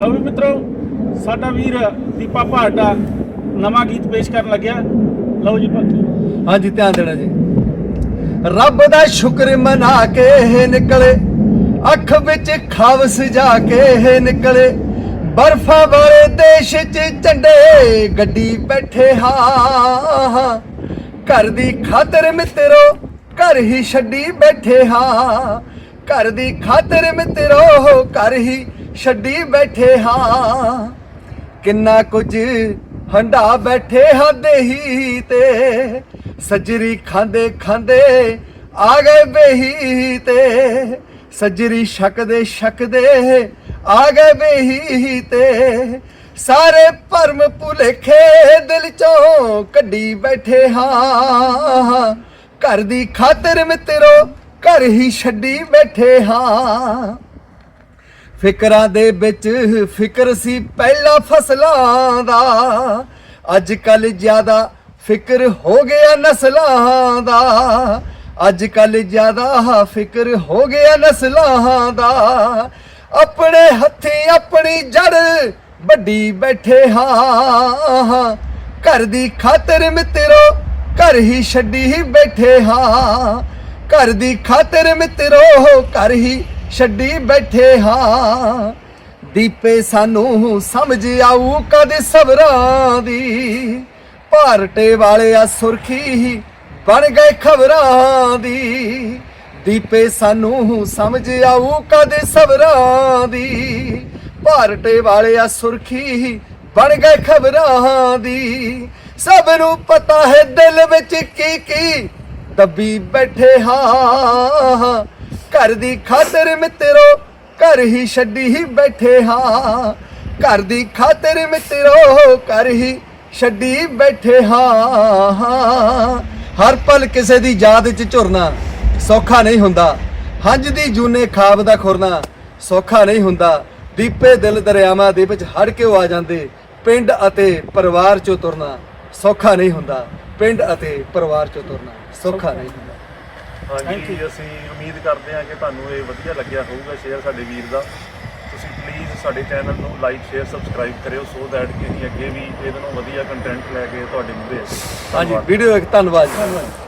ਲਓ ਵੀ ਮਿੱਤਰੋ, ਸਾਡਾ ਵੀਰ ਦੀਪਾ ਭਾਟਾ ਨਵਾਂ ਗੀਤ ਪੇਸ਼ ਕਰਨ ਲੱਗਿਆ। ਲਓ ਜੀ ਭਗਤੀ। ਹਾਂਜੀ, ਧਿਆਨ ਦੇਣਾ ਜੀ। ਰੱਬ ਦਾ ਸ਼ੁਕਰ ਮਨਾ ਕੇ ਇਹ ਨਿਕਲੇ, ਅੱਖ ਵਿੱਚ ਖਾਬ ਸਜਾ ਕੇ ਇਹ ਨਿਕਲੇ। ਬਰਫਾਂ ਵਾਲੇ ਦੇਸ਼ 'ਚ ਝੰਡੇ ਗੱਡੀ ਬੈਠੇ ਹਾਂ। ਘਰ ਦੀ ਖਾਤਰ ਮਿੱਤਰੋ, ਘਰ ਹੀ ਛੱਡੀ ਬੈਠੇ ਹਾਂ। ਘਰ ਦੀ ਖਾਤਰ ਮਿੱਤਰੋ, ਘਰ ਹੀ ਛੱਡੀ ਬੈਠੇ ਹਾਂ। ਕਿੰਨਾ ਕੁਝ ਹੰਡਾ ਬੈਠੇ ਹਾਂ ਦੇਹੀ ਤੇ। ਸੱਜਰੀ ਖਾਂਦੇ ਖਾਂਦੇ ਆ ਗਏ ਬੇਹੀ ਤੇ। ਸੱਜਰੀ ਛਕਦੇ ਛਕਦੇ ਆ ਗਏ ਬੇਹੀ ਤੇ। ਸਾਰੇ ਭਰਮ ਭੁਲੇਖੇ ਦਿਲ ਚੋਂ ਕੱਢੀ ਬੈਠੇ ਹਾਂ। ਘਰ ਦੀ ਖਾਤਰ ਮਿੱਤਰੋ, ਘਰ ਹੀ ਛੱਡੀ ਬੈਠੇ ਹਾਂ। ਫਿਕਰਾਂ ਦੇ ਵਿੱਚ ਫਿਕਰ ਸੀ ਪਹਿਲਾਂ ਫਸਲਾਂ ਦਾ। ਅੱਜ ਕੱਲ ਜ਼ਿਆਦਾ ਫਿਕਰ ਹੋ ਗਿਆ ਨਸਲਾਂ ਦਾ। ਅੱਜ ਕੱਲ ਜ਼ਿਆਦਾ ਫਿਕਰ ਹੋ ਗਿਆ ਨਸਲਾਂ ਦਾ। ਆਪਣੇ ਹੱਥੀਂ ਆਪਣੀ ਜੜ ਵੱਡੀ ਬੈਠੇ ਹਾਂ। ਘਰ ਦੀ ਖਾਤਰ ਮਿੱਤਰੋ, ਘਰ ਹੀ ਛੱਡੀ ਹੀ ਬੈਠੇ ਹਾਂ। ਘਰ ਦੀ ਖਾਤਰ ਮਿੱਤਰੋ, ਘਰ ਹੀ ਛੱਡੀ ਬੈਠੇ ਹਾਂ। ਦੀਪੇ ਸਾਨੂੰ ਸਮਝ ਆਊ ਕਦੇ ਸਬਰਾਂ ਦੀ। ਭਾਰਟੇ ਵਾਲਿਆ ਸੁਰਖੀ ਬਣ ਗਏ ਖਬਰਾਂ ਦੀ। ਦੀਪੇ ਸਾਨੂੰ ਸਮਝ ਆਊ ਕਦੇ ਸਬਰਾਂ ਦੀ। ਭਾਰਟੇ ਵਾਲਿਆ ਸੁਰਖੀ ਬਣ ਗਏ ਖਬਰਾਂ ਦੀ। ਸਭ ਨੂੰ ਪਤਾ ਹੈ ਦਿਲ ਵਿੱਚ ਕੀ ਕੀ ਦੱਬੀ ਬੈਠੇ ਹਾਂ। ਘਰ ਦੀ ਖਾਤਰ ਮਿੱਤਰੋ ਘਰ ਹੀ ਛੱਡੀ ਹੀ ਬੈਠੇ ਹਾਂ। ਘਰ ਦੀ ਖਾਤਰ ਮਿੱਤਰੋ ਘਰ ਹੀ ਛੱਡੀ ਬੈਠੇ ਹਾਂ। ਹਰ ਪਲ ਕਿਸੇ ਦੀ ਯਾਦ 'ਚ ਝੁਰਨਾ ਸੌਖਾ ਨਹੀਂ ਹੁੰਦਾ। ਹੰਝ ਦੀ ਜੂਨੇ ਖਾਬ ਦਾ ਖੁਰਨਾ ਸੌਖਾ ਨਹੀਂ ਹੁੰਦਾ। ਦੀਪੇ ਦਿਲ ਦਰਿਆਵਾਂ ਦੇ ਵਿੱਚ ਹੜ ਕੇ ਉਹ ਆ ਜਾਂਦੇ। ਪਿੰਡ ਅਤੇ ਪਰਿਵਾਰ 'ਚੋਂ ਤੁਰਨਾ ਸੌਖਾ ਨਹੀਂ ਹੁੰਦਾ। ਪਿੰਡ ਅਤੇ ਪਰਿਵਾਰ 'ਚੋਂ ਤੁਰਨਾ ਸੌਖਾ ਨਹੀਂ ਹੁੰਦਾ। ਹਾਂਜੀ ਅਸੀਂ ਉਮੀਦ ਕਰਦੇ ਹਾਂ ਕਿ ਤੁਹਾਨੂੰ ਇਹ ਵਧੀਆ ਲੱਗਿਆ ਹੋਊਗਾ ਸ਼ੇਅਰ ਸਾਡੇ ਵੀਰ ਦਾ। ਤੁਸੀਂ ਪਲੀਜ਼ ਸਾਡੇ ਚੈਨਲ ਨੂੰ ਲਾਈਕ ਸ਼ੇਅਰ ਸਬਸਕ੍ਰਾਈਬ ਕਰਿਓ ਸੋ ਦੈਟ ਕਿ ਅਸੀਂ ਅੱਗੇ ਵੀ ਇਹਦੇ ਨੂੰ ਵਧੀਆ ਕੰਟੈਂਟ ਲੈ ਕੇ ਤੁਹਾਡੇ ਮੂਹਰੇ ਹਾਂਜੀ ਵੀਡੀਓ ਇੱਕ ਧੰਨਵਾਦ ਜੀ।